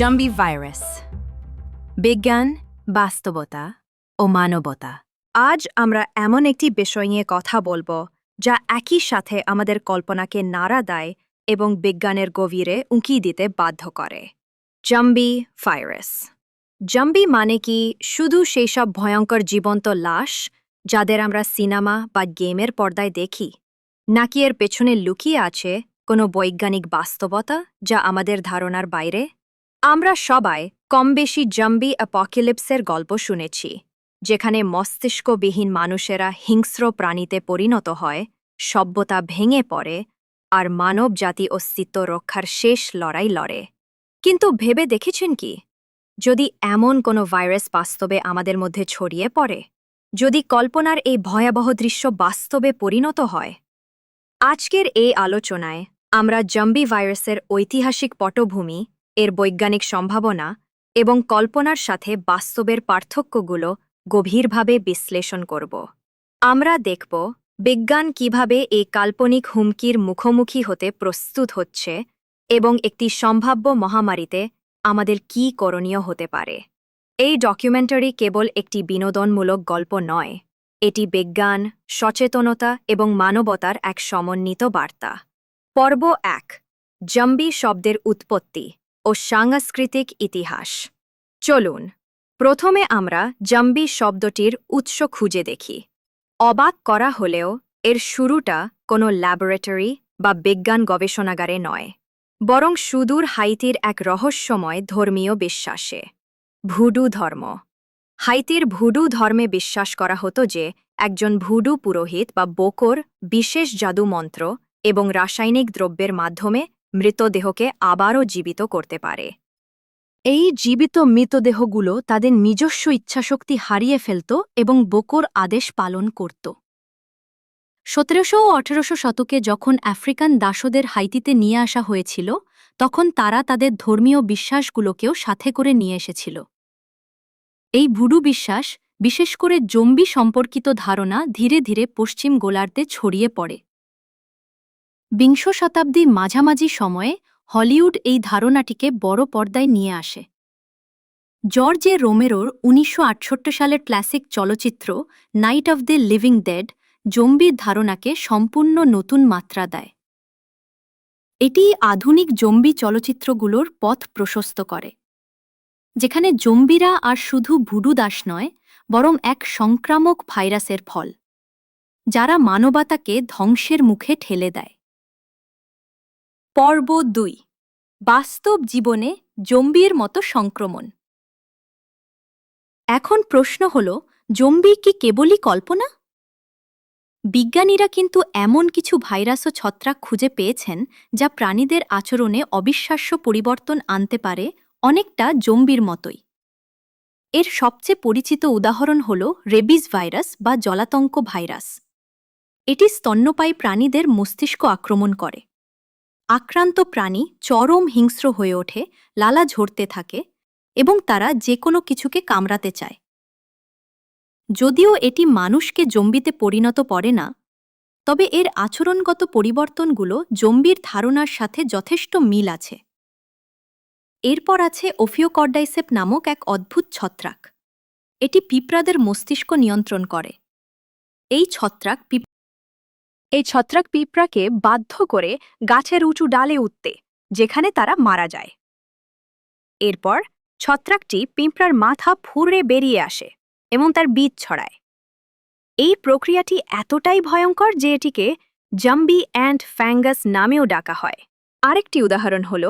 জাম্বি virus. বিজ্ঞান, বাস্তবতা ও মানবতা। আজ আমরা এমন একটি বিষয় নিয়ে কথা বলব, যা একই সাথে আমাদের কল্পনাকে নাড়া দেয় এবং বিজ্ঞানের গভীরে উঁকি দিতে বাধ্য করে। জাম্বি ভাইরাস। জাম্বি মানে কি? শুধু সেই সব ভয়ঙ্কর জীবন্ত লাশ, যাদের আমরা সিনেমা বা গেমের পর্দায় দেখি? নাকি এর পেছনে লুকিয়ে আছে কোনো বৈজ্ঞানিক বাস্তবতা যা আমাদের ধারণার বাইরে? আমরা সবাই কমবেশি জম্বি অ্যাপকিলিপসের গল্প শুনেছি, যেখানে মস্তিষ্কবিহীন মানুষেরা হিংস্র প্রাণীতে পরিণত হয়, সভ্যতা ভেঙে পড়ে, আর মানব জাতি অস্তিত্ব রক্ষার শেষ লড়াই লড়ে। কিন্তু ভেবে দেখেছেন কি? যদি এমন কোনো ভাইরাস বাস্তবে আমাদের মধ্যে ছড়িয়ে পড়ে, যদি কল্পনার এই ভয়াবহ দৃশ্য বাস্তবে পরিণত হয়, আজকের এই আলোচনায় আমরা জম্বি ভাইরাসের ঐতিহাসিক পটভূমি এর বৈজ্ঞানিক সম্ভাবনা এবং কল্পনার সাথে বাস্তবের পার্থক্যগুলো গভীরভাবে বিশ্লেষণ করব। আমরা দেখব বিজ্ঞান কীভাবে এই কাল্পনিক হুমকির মুখোমুখি হতে প্রস্তুত হচ্ছে এবং একটি সম্ভাব্য মহামারীতে আমাদের কি করণীয় হতে পারে। এই ডকুমেন্টারি কেবল একটি বিনোদনমূলক গল্প নয়, এটি বিজ্ঞান, সচেতনতা এবং মানবতার এক সমন্বিত বার্তা। পর্ব এক, জম্বি শব্দের উৎপত্তি। ও সাংস্কৃতিক ইতিহাস। চলুন, প্রথমে আমরা জাম্বি শব্দটির উৎস খুঁজে দেখি। অবাক করা হলেও, এর শুরুটা কোনো ল্যাবরেটরি বা বিজ্ঞান গবেষণাগারে নয়, বরং সুদূর হাইতির এক রহস্যময় ধর্মীয় বিশ্বাসে। ভুডু ধর্ম। হাইতির ভুডু ধর্মে বিশ্বাস করা হতো যে, একজন ভুডু পুরোহিত বা বোকর বিশেষ জাদু মন্ত্র এবং রাসায়নিক দ্রব্যের মাধ্যমে মৃতদেহকে আবারও জীবিত করতে পারে। এই জীবিত মৃতদেহগুলো তাদের নিজস্ব ইচ্ছাশক্তি হারিয়ে ফেলত এবং বোকর আদেশ পালন করত। সতেরোশো ও আঠেরোশো শতকে যখন আফ্রিকান দাসদের হাইতিতে নিয়ে আসা হয়েছিল, তখন তারা তাদের ধর্মীয় বিশ্বাসগুলোকেও সাথে করে নিয়ে এসেছিল। এই ভুডু বিশ্বাস, বিশেষ করে জম্বি সম্পর্কিত ধারণা ধীরে ধীরে পশ্চিম গোলার্ধে ছড়িয়ে পড়ে। বিংশ শতাব্দীর মাঝামাঝি সময়ে হলিউড এই ধারণাটিকে বড় পর্দায় নিয়ে আসে। জর্জে রোমেরোর উনিশশো আটষট্টি সালের ক্লাসিক চলচ্চিত্র Night of the Living Dead জম্বির ধারণাকে সম্পূর্ণ নতুন মাত্রা দেয়। এটি আধুনিক জম্বি চলচ্চিত্রগুলোর পথ প্রশস্ত করে, যেখানে জম্বিরা আর শুধু ভুডু দাস নয়, বরং এক সংক্রামক ভাইরাসের ফল, যারা মানবতাকে ধ্বংসের মুখে ঠেলে দেয়। পর্ব দুই, বাস্তব জীবনে জম্বির মতো সংক্রমণ। এখন প্রশ্ন হল, জম্বি কি কেবলই কল্পনা? বিজ্ঞানীরা কিন্তু এমন কিছু ভাইরাস ও ছত্রাক খুঁজে পেয়েছেন, যা প্রাণীদের আচরণে অবিশ্বাস্য পরিবর্তন আনতে পারে অনেকটা জম্বির মতোই। এর সবচেয়ে পরিচিত উদাহরণ হল রেবিস ভাইরাস বা জলাতঙ্ক ভাইরাস। এটি স্তন্যপায়ী প্রাণীদের মস্তিষ্ক আক্রমণ করে। আক্রান্ত প্রাণী চরম হিংস্র হয়ে ওঠে, লালা ঝরতে থাকে এবং তারা যে কোনো কিছুকে কামড়াতে চায়। যদিও এটি মানুষকে জম্বিতে পরিণত করে না, তবে এর আচরণগত পরিবর্তনগুলো জম্বির ধারণার সাথে যথেষ্ট মিল আছে। এরপর আছে ওফিওকর্ডাইসেপ নামক এক অদ্ভুত ছত্রাক। এটি পিঁপড়াদের মস্তিষ্ক নিয়ন্ত্রণ করে। এই ছত্রাক এই ছত্রাক পিঁপড়াকে বাধ্য করে গাছের উঁচু ডালে উঠতে, যেখানে তারা মারা যায়। এরপর ছত্রাকটি পিঁপড়ার মাথা ফুঁড়ে বেরিয়ে আসে এবং তার বীজ ছড়ায়। এই প্রক্রিয়াটি এতটাই ভয়ঙ্কর যে এটিকে জাম্বি অ্যান্ড ফ্যাঙ্গাস নামেও ডাকা হয়। আরেকটি উদাহরণ হল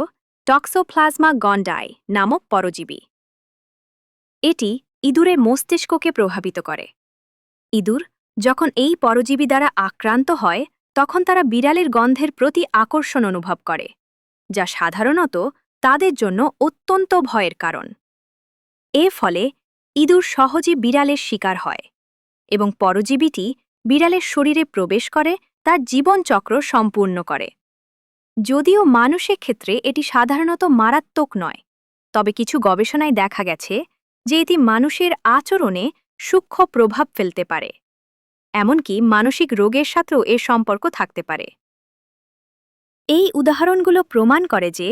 টক্সোপ্লাজমা গন্ডাই নামক পরজীবী। এটি ইঁদুরের মস্তিষ্ককে প্রভাবিত করে। ইঁদুর যখন এই পরজীবী দ্বারা আক্রান্ত হয়, তখন তারা বিড়ালের গন্ধের প্রতি আকর্ষণ অনুভব করে, যা সাধারণত তাদের জন্য অত্যন্ত ভয়ের কারণ। এ ফলে ইঁদুর সহজে বিড়ালের শিকার হয় এবং পরজীবীটি বিড়ালের শরীরে প্রবেশ করে, তার জীবনচক্র সম্পূর্ণ করে। যদিও মানুষের ক্ষেত্রে এটি সাধারণত মারাত্মক নয়, তবে কিছু গবেষণায় দেখা গেছে যে এটি মানুষের আচরণে সূক্ষ্ম প্রভাব ফেলতে পারে। এমনকি মানসিক রোগের সাথেও এর সম্পর্ক থাকতে পারে। এই উদাহরণগুলো প্রমাণ করে যে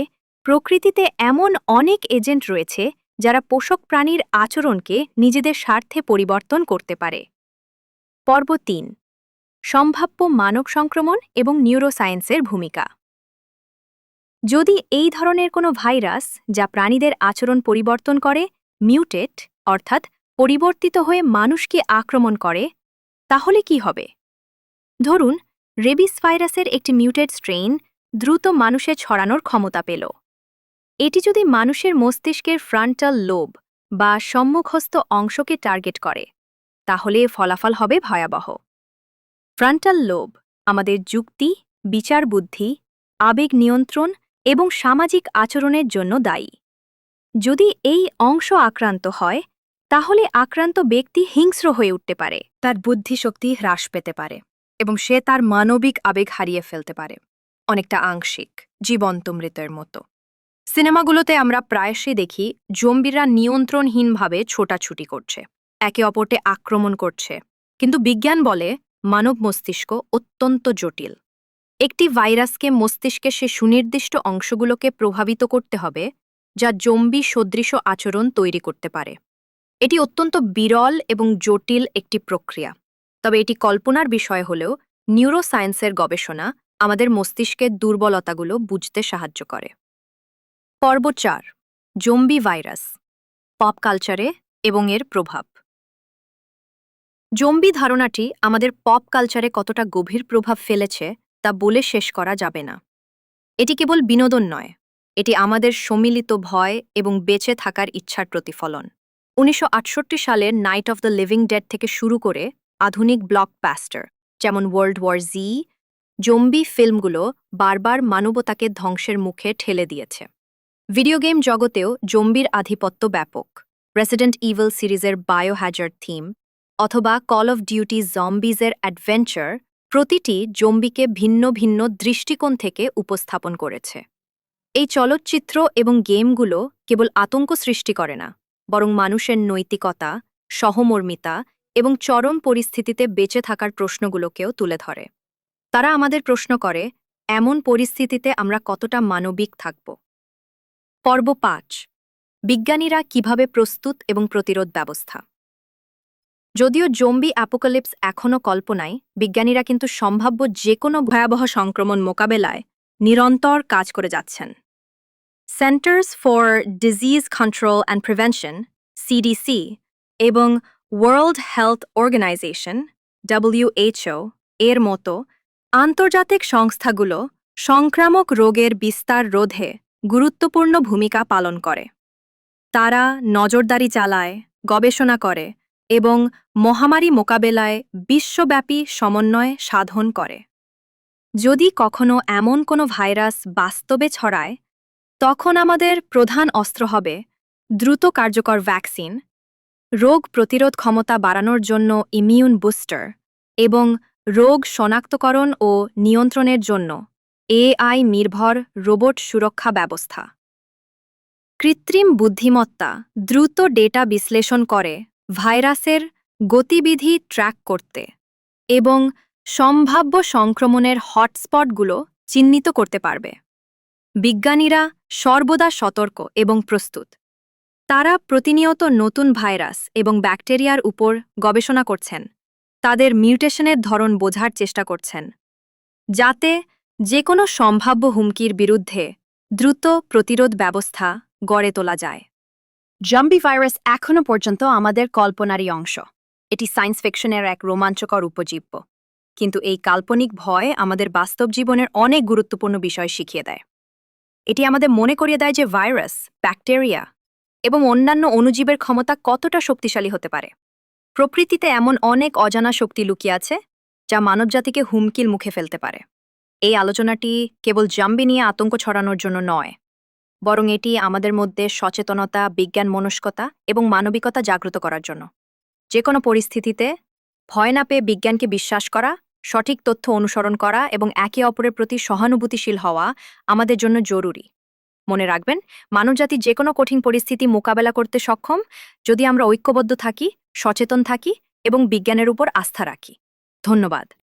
প্রকৃতিতে এমন অনেক এজেন্ট রয়েছে যারা পোষক প্রাণীর আচরণকে নিজেদের স্বার্থে পরিবর্তন করতে পারে। পর্ব তিন, সম্ভাব্য মানব সংক্রমণ এবং নিউরোসায়েন্সের ভূমিকা। যদি এই ধরনের কোনো ভাইরাস যা প্রাণীদের আচরণ পরিবর্তন করে, মিউটেট, অর্থাৎ পরিবর্তিত হয়ে মানুষকে আক্রমণ করে তাহলে কি হবে? ধরুন, রেবিস ভাইরাসের একটি মিউটেড স্ট্রেইন দ্রুত মানুষে ছড়ানোর ক্ষমতা পেল। এটি যদি মানুষের মস্তিষ্কের ফ্রন্টাল লোব বা সম্মুখস্থ অংশকে টার্গেট করে, তাহলে ফলাফল হবে ভয়াবহ। ফ্রন্টাল লোব আমাদের যুক্তি, বিচার বুদ্ধি, আবেগ নিয়ন্ত্রণ এবং সামাজিক আচরণের জন্য দায়ী। যদি এই অংশ আক্রান্ত হয় তাহলে আক্রান্ত ব্যক্তি হিংস্র হয়ে উঠতে পারে, তার বুদ্ধিশক্তি হ্রাস পেতে পারে, এবং সে তার মানবিক আবেগ হারিয়ে ফেলতে পারে, অনেকটা আংশিক, জীবন্ত মৃতের মতো। সিনেমাগুলোতে আমরা প্রায়শই দেখি জম্বিরা নিয়ন্ত্রণহীনভাবে ছোটাছুটি করছে, একে অপরকে আক্রমণ করছে, কিন্তু বিজ্ঞান বলে মানব মস্তিষ্ক অত্যন্ত জটিল। একটি ভাইরাসকে মস্তিষ্কে সে সুনির্দিষ্ট অংশগুলোকে প্রভাবিত করতে হবে, যা জম্বি সদৃশ আচরণ তৈরি করতে পারে। এটি অত্যন্ত বিরল এবং জটিল একটি প্রক্রিয়া। তবে এটি কল্পনার বিষয় হলেও নিউরোসায়েন্সের গবেষণা আমাদের মস্তিষ্কের দুর্বলতাগুলো বুঝতে সাহায্য করে। পর্ব চার, জম্বি ভাইরাস, পপ কালচারে এবং এর প্রভাব। জম্বি ধারণাটি আমাদের পপ কালচারে কতটা গভীর প্রভাব ফেলেছে তা বলে শেষ করা যাবে না। এটি কেবল বিনোদন নয়, এটি আমাদের সম্মিলিত ভয় এবং বেঁচে থাকার ইচ্ছার প্রতিফলন। উনিশশো সালের Night of the Living Dead থেকে শুরু করে আধুনিক ব্লক প্যাস্টার যেমন ওয়ার্ল্ড ওয়ার জি, জম্বি ফিল্মগুলো বারবার মানবতাকে ধ্বংসের মুখে ঠেলে দিয়েছে। ভিডিও গেম জগতেও জম্বির আধিপত্য ব্যাপক। রেসিডেন্ট ইভেল সিরিজের বায়োহ্যাজার থিম অথবা কল অফ ডিউটি জম্বিজের অ্যাডভেঞ্চার প্রতিটি জম্বিকে ভিন্ন ভিন্ন দৃষ্টিকোণ থেকে উপস্থাপন করেছে। এই চলচ্চিত্র এবং গেমগুলো কেবল আতঙ্ক সৃষ্টি করে না বরং মানুষের নৈতিকতা, সহমর্মিতা এবং চরম পরিস্থিতিতে বেঁচে থাকার প্রশ্নগুলোকেও তুলে ধরে। তারা আমাদের প্রশ্ন করে, এমন পরিস্থিতিতে আমরা কতটা মানবিক থাকব? পর্ব পাঁচ, বিজ্ঞানীরা কীভাবে প্রস্তুত এবং প্রতিরোধ ব্যবস্থা? যদিও জম্বি অ্যাপোকালিপস এখনও কল্পনায়, বিজ্ঞানীরা কিন্তু সম্ভাব্য যে কোনো ভয়াবহ সংক্রমণ মোকাবেলায় নিরন্তর কাজ করে যাচ্ছেন। Centers for Disease Control and Prevention CDC এবং ওয়ার্ল্ড হেলথ অর্গানাইজেশন ডব্লিউএইচও এর মতো আন্তর্জাতিক সংস্থাগুলো সংক্রামক রোগের বিস্তার রোধে গুরুত্বপূর্ণ ভূমিকা পালন করে। তারা নজরদারি চালায়, গবেষণা করে এবং মহামারী মোকাবেলায় বিশ্বব্যাপী সমন্বয় সাধন করে। যদি কখনো এমন কোনো ভাইরাস বাস্তবে ছড়ায় তখন আমাদের প্রধান অস্ত্র হবে দ্রুত কার্যকর ভ্যাকসিন, রোগ প্রতিরোধ ক্ষমতা বাড়ানোর জন্য ইমিউন বুস্টার এবং রোগ শনাক্তকরণ ও নিয়ন্ত্রণের জন্য এআই নির্ভর রোবট সুরক্ষা ব্যবস্থা। কৃত্রিম বুদ্ধিমত্তা দ্রুত ডেটা বিশ্লেষণ করে ভাইরাসের গতিবিধি ট্র্যাক করতে এবং সম্ভাব্য সংক্রমণের হটস্পটগুলো চিহ্নিত করতে পারবে। বিজ্ঞানীরা সর্বদা সতর্ক এবং প্রস্তুত। তারা প্রতিনিয়ত নতুন ভাইরাস এবং ব্যাকটেরিয়ার উপর গবেষণা করছেন। তাদের মিউটেশনের ধরন বোঝার চেষ্টা করছেন। যাতে যে কোনো সম্ভাব্য হুমকির বিরুদ্ধে দ্রুত প্রতিরোধ ব্যবস্থা গড়ে তোলা যায়। জাম্বি ভাইরাস এখনও পর্যন্ত আমাদের কল্পনারই অংশ। এটি সায়েন্স ফিকশনের এক রোমাঞ্চকর উপজীব্য। কিন্তু এই কাল্পনিক ভয় আমাদের বাস্তব জীবনের অনেক গুরুত্বপূর্ণ বিষয় শিখিয়ে দেয়। এটি আমাদের মনে করিয়ে দেয় যে ভাইরাস, ব্যাকটেরিয়া এবং অন্যান্য অণুজীবের ক্ষমতা কতটা শক্তিশালী হতে পারে। প্রকৃতিতে এমন অনেক অজানা শক্তি লুকিয়ে আছে যা মানবজাতিকে হুমকির মুখে ফেলতে পারে। এই আলোচনাটি কেবল জাম্বি নিয়ে আতঙ্ক ছড়ানোর জন্য নয়, বরং এটি আমাদের মধ্যে সচেতনতা, বিজ্ঞান মনস্কতা এবং মানবিকতা জাগ্রত করার জন্য। যে কোনো পরিস্থিতিতে ভয় না পেয়ে বিজ্ঞানকে বিশ্বাস করা সঠিক তথ্য অনুসরণ করা এবং একে অপরের প্রতি সহানুভূতিশীল হওয়া আমাদের জন্য জরুরি। মনে রাখবেন, মানবজাতি যে কোনো কঠিন পরিস্থিতি মোকাবেলা করতে সক্ষম যদি আমরা ঐক্যবদ্ধ থাকি, সচেতন থাকি এবং বিজ্ঞানের উপর আস্থা রাখি। ধন্যবাদ।